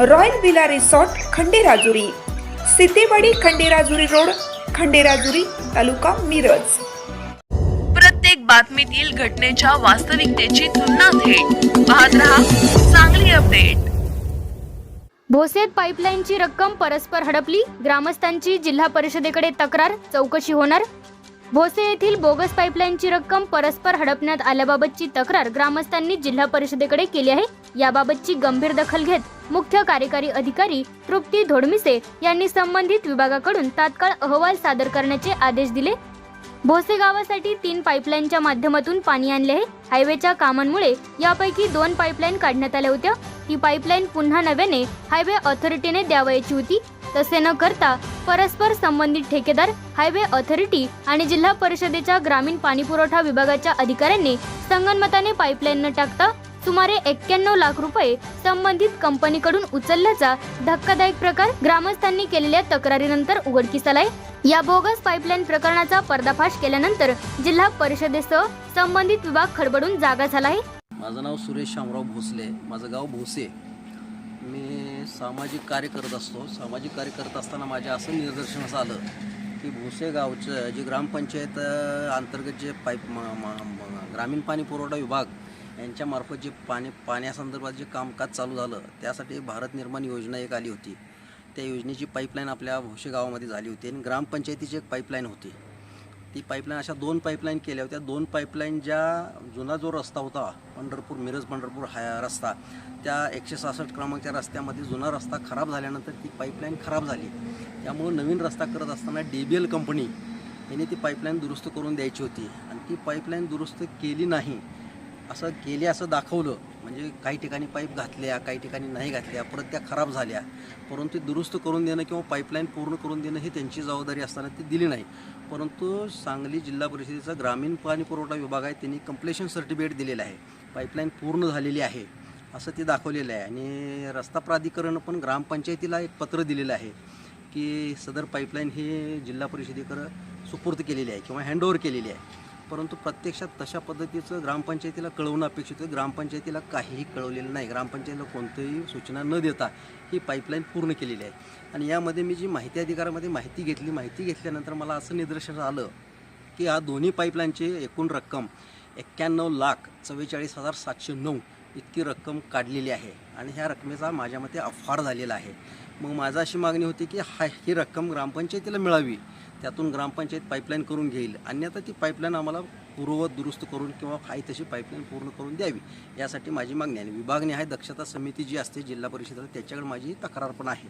Royal villa resort Khanderajuri. Sitewadi Khanderajuri road Khanderajuri taluka Miraj. प्रत्येक बातमीतील घटनेच्या वास्तविकतेची तुलना थेट. पाहत रहा चांगली अपडेट. भोसेत पाईपलाईनची रक्कम परस्पर हडपली ग्रामस्थांची जिल्हा परिषदेकडे तक्रार चौकशी होणार. भोसे येथील बोगस पाईपलाईनची रक्कम परस्पर हडपण्यात आल्याबाबतची तक्रार ग्रामस्थांनी जिल्हा परिषदेकडे केली आहे. याबाबतची गंभीर दखल घेत मुख्य कार्यकारी अधिकारी तृप्ती धोडमिसे यांनी संबंधित विभागाकडून तात्काळ अहवाल सादर करण्याचे आदेश दिले. भोसे गावासाठी तीन पाईपलाईनच्या माध्यमातून पाणी आणले आहे. हायवेच्या कामांमुळे यापैकी दोन पाईपलाईन काढण्यात आल्या होत्या. ती पाईपलाईन पुन्हा नव्याने हायवे ऑथॉरिटीने द्यावयाची होती. तसे न करता परस्पर संबंधित ठेकेदार हायवे ऑथॉरिटी आणि जिल्हा परिषदेच्या ग्रामीण पाणीपुरवठा विभागाच्या अधिकाऱ्यांनी संगनमताने पाईपलाईन न टाकता सुमारे एक्क्याण्णव लाख रुपये संबंधित कंपनीकडून उचलल्याचा धक्कादायक प्रकार ग्रामस्थांनी केलेल्या तक्रारीनंतर उघडकीस आलाय या बोगस पाईपलाईन प्रकरणाचा पर्दाफाश केल्यानंतर जिल्हा परिषदेसह संबंधित विभाग खडबडून जागा झाला आहे माझं नाव सुरेश शामराव भोसले माझं गाव भोसे मी सामाजिक कार्य करत असतो. सामाजिक कार्य करत असताना माझ्या असं निदर्शनास आलं की भोसे गावचं जे ग्रामपंचायत अंतर्गत जे पाईप ग्रामीण पाणी पुरवठा विभाग यांच्यामार्फत जे पाणी पाण्यासंदर्भात जे कामकाज चालू झालं त्यासाठी भारत निर्माण योजना एक आली होती. त्या योजनेची पाईपलाईन आपल्या भोसे गावामध्ये झाली होती आणि ग्रामपंचायतीची एक पाईपलाईन होती. ती पाईपलाईन अशा दोन पाईपलाईन केल्या होत्या. दोन पाईपलाईन ज्या जुना जो रस्ता होता पंढरपूर मिरज पंढरपूर हा रस्ता त्या एकशे सहासष्ट क्रमांकच्या रस्त्यामध्ये जुना रस्ता खराब झाल्यानंतर ती पाईपलाईन खराब झाली. त्यामुळं नवीन रस्ता करत असताना डी बी एल कंपनी यांनी ती पाईपलाईन दुरुस्त करून द्यायची होती. आणि ती पाईपलाईन दुरुस्त केली नाही असं केले असं दाखवलं. म्हणजे काही ठिकाणी पाईप घातल्या काही ठिकाणी नाही घातल्या परत त्या खराब झाल्या. परंतु दुरुस्त करून देणं किंवा पाईपलाईन पूर्ण करून देणं ही त्यांची जबाबदारी असताना ती दिली नाही. परंतु सांगली जिल्हा परिषदेचा ग्रामीण पाणी पुरवठा विभाग आहे त्यांनी कम्प्लेशन सर्टिफिकेट दिलेलं आहे. पाईपलाईन पूर्ण झालेली आहे असं ते दाखवलेलं आहे. आणि रस्ता प्राधिकरण पण ग्रामपंचायतीला एक पत्र दिलेलं आहे की सदर पाईपलाईन हे जिल्हा परिषदेकडं सुपूर्द केलेली आहे किंवा हँडओव्हर केलेली आहे. परंतु प्रत्यक्षात तशा पद्धतीचं ग्रामपंचायतीला कळवणं अपेक्षित होतं. ग्रामपंचायतीला काहीही कळवलेलं नाही. ग्रामपंचायतीला कोणतीही सूचना न देता ही पाईपलाईन पूर्ण केलेली आहे. आणि यामध्ये मी जी माहिती अधिकारामध्ये माहिती घेतली माहिती घेतल्यानंतर मला असं निदर्शनास आलं की या दोन्ही पाईपलाईनची एकूण रक्कम एक्क्याण्णव लाख चव्वेचाळीस हजार सातशे नऊ इतकी रक्कम काढलेली आहे. आणि ह्या रकमेचा माझ्या मते अफार झालेला आहे. मग माझा अशी मागणी होती की हा ही रक्कम ग्रामपंचायतीला मिळावी. त्यातून ग्रामपंचायत पाईपलाईन करून घेईल. अन्यथा ती पाईपलाईन आम्हाला पूर्ववत दुरुस्त करून किंवा काही तशी पाईपलाईन पूर्ण करून द्यावी. यासाठी माझी मागणी आहे विभागणी आहे. दक्षता समिती जी असते जिल्हा परिषदेला त्याच्याकडे माझी तक्रार पण आहे.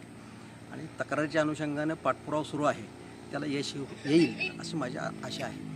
आणि तक्रारीच्या अनुषंगाने पाठपुरावा सुरू आहे. त्याला यश येईल अशी माझी आशा आहे.